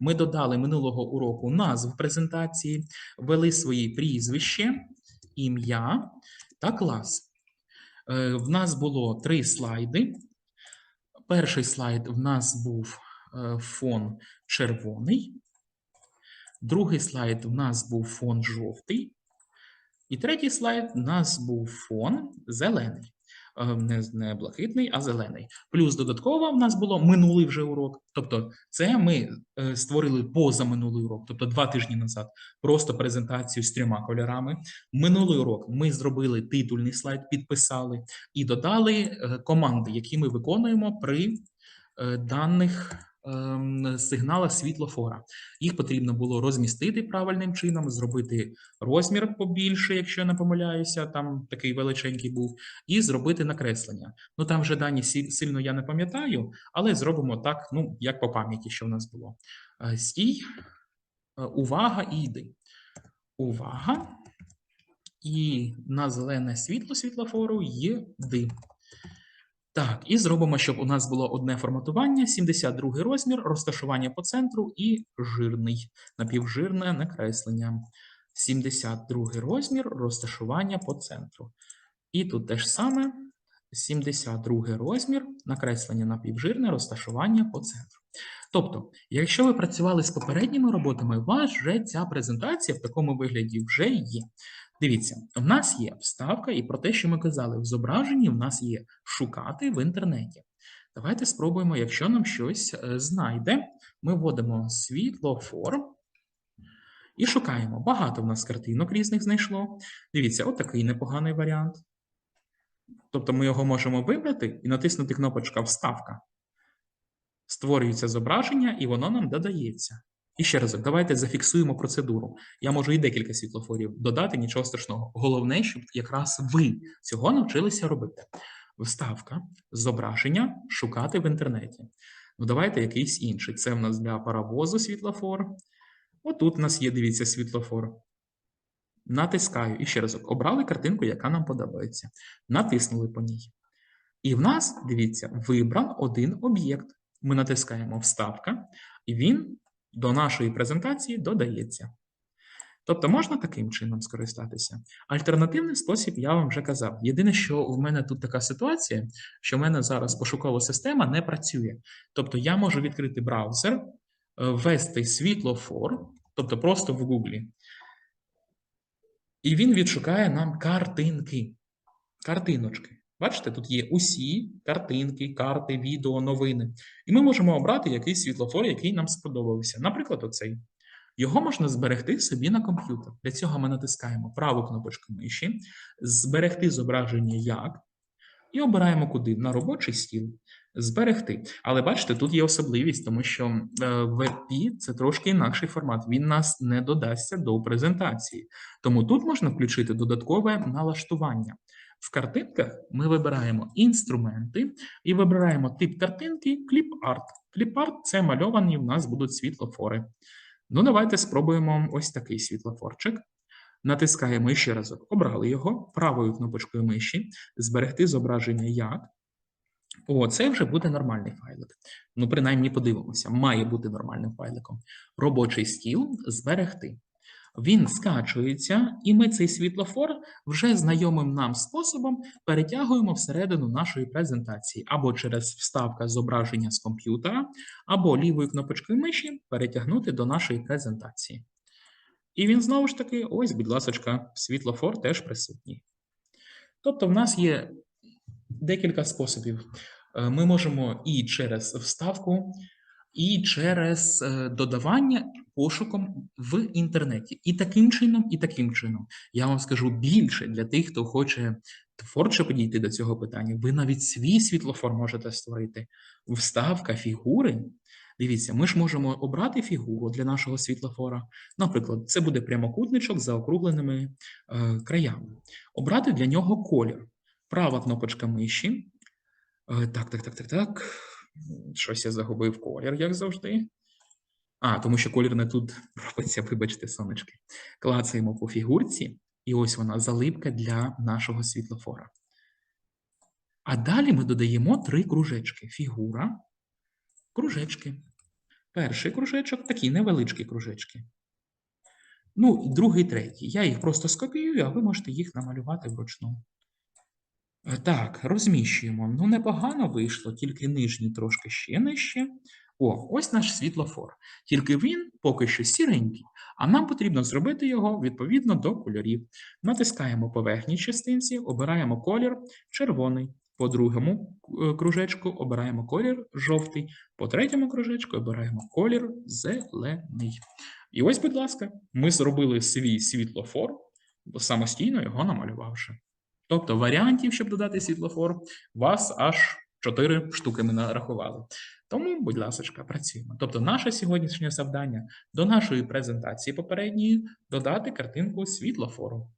Ми додали минулого уроку назву презентації, ввели свої прізвище, ім'я та клас. Е, В нас було три слайди. Перший слайд в нас був е, фон червоний. Другий слайд в нас був фон жовтий. І третій слайд у нас був фон зелений. Е, Не, блакитний, а зелений. Плюс додатково в нас було минулий вже урок. Тобто, це ми е, створили позаминулий урок, тобто два тижні назад, просто презентацію з трьома кольорами. Минулий урок ми зробили титульний слайд, підписали і додали е, команди, які ми виконуємо при даних сигналах світлофора. Їх потрібно було розмістити правильним чином, зробити розмір побільше, якщо я не помиляюся, там такий величенький був, і зробити накреслення. Ну там вже дані сильно я не пам'ятаю, але зробимо так, ну як по пам'яті, що в нас було. Е, Стій, е, увага і йди. Увага. І на зелене світло світлофору йди. Так, і зробимо, щоб у нас було одне форматування, 72 розмір, розташування по центру і жирний, напівжирне накреслення. 72 розмір, розташування по центру. І тут те ж саме. 72 розмір, накреслення напівжирне, розташування по центру. Тобто, якщо ви працювали з попередніми роботами, у вас вже ця презентація в такому вигляді вже є. Дивіться, в нас є вставка, і про те, що ми казали, в зображенні в нас є шукати в інтернеті. Давайте спробуємо, якщо нам щось е, знайде, ми вводимо світлофор і шукаємо. Багато в нас картинок різних знайшло. Дивіться, от такий непоганий варіант. Тобто ми його можемо вибрати і натиснути кнопочка Вставка. Створюється зображення, і воно нам додається. І ще раз, давайте зафіксуємо процедуру. Я можу і декілька світлофорів додати, нічого страшного. Головне, щоб якраз ви цього навчилися робити. Вставка, зображення шукати в інтернеті. Ну, давайте якийсь інший. Це в нас для паровозу світлофор. Отут у нас є, дивіться, світлофор. Натискаю і ще разок. Обрали картинку, яка нам подобається. Натиснули по ній. І в нас, дивіться, вибран один об'єкт. Ми натискаємо Вставка, і він до нашої презентації додається. Тобто можна таким чином скористатися. Альтернативний спосіб я вам вже казав. Єдине, що в мене тут така ситуація, що в мене зараз пошукова система не працює. Тобто я можу відкрити браузер, е, ввести світлофор, тобто просто в Гуглі, і він відшукає нам картинки, картиночки. Бачите, тут є усі картинки, карти, відео, новини. І ми можемо обрати якийсь світлофор, який нам сподобався. Наприклад, оцей. Його можна зберегти собі на комп'ютер. Для цього ми натискаємо праву кнопочку миші, зберегти зображення як, і обираємо куди? На робочий стіл. Зберегти. Але бачите, тут є особливість, тому що е, WebP – це трошки інакший формат. Він нас не додасться до презентації. Тому тут можна включити додаткове налаштування. В картинках ми вибираємо інструменти і вибираємо тип картинки кліп-арт. Кліп-арт – це мальовані в нас будуть світлофори. Ну, давайте спробуємо ось такий світлофорчик. Натискаємо ще разок. Обрали його правою кнопочкою миші, зберегти зображення як. О, це вже буде нормальний файлик. Ну, принаймні, подивимося, має бути нормальним файликом. Робочий стіл зберегти. Він скачується, і ми цей світлофор вже знайомим нам способом перетягуємо всередину нашої презентації або через вставка зображення з комп'ютера, або лівою кнопочкою миші перетягнути до нашої презентації. І він знову ж таки, ось, будь ласка, світлофор теж присутній. Тобто, в нас є декілька способів. Е, Ми можемо і через вставку, і через е, додавання пошуком в інтернеті. І таким чином, і таким чином. Я вам скажу більше для тих, хто хоче творче підійти до цього питання. Ви навіть свій світлофор можете створити. Вставка фігури. Дивіться, ми ж можемо обрати фігуру для нашого світлофора. Наприклад, це буде прямокутничок з заокругленими е, краями. Обрати для нього колір. Права кнопочка миші. Е, так, так, так, так, так. Щось я загубив колір, як завжди. А, тому що колір не тут робиться, вибачте, сонечки. Клацаємо по фігурці, і ось вона залипка для нашого світлофора. А далі ми додаємо три кружечки: фігура, кружечки. Перший кружечок, такі невеличкі кружечки. Ну, і другий, третій. Я їх просто скопіюю, а ви можете їх намалювати вручну. Е, Так, розміщуємо. Ну, непогано вийшло, тільки нижній трошки ще нижче. О, ось наш світлофор. Тільки він поки що сіренький, а нам потрібно зробити його відповідно до кольорів. Натискаємо по верхній частинці, обираємо колір червоний. По другому е, кружечку обираємо колір жовтий, по третьому кружечку обираємо колір зелений. І ось, будь ласка, ми зробили свій світлофор, самостійно його намалювавши. Тобто варіантів, щоб додати світлофор, вас аж 4 штуки ми нарахували. Тому, будь ласка, працюємо. Тобто, наше сьогоднішнє завдання до нашої презентації попередньої додати картинку світлофору.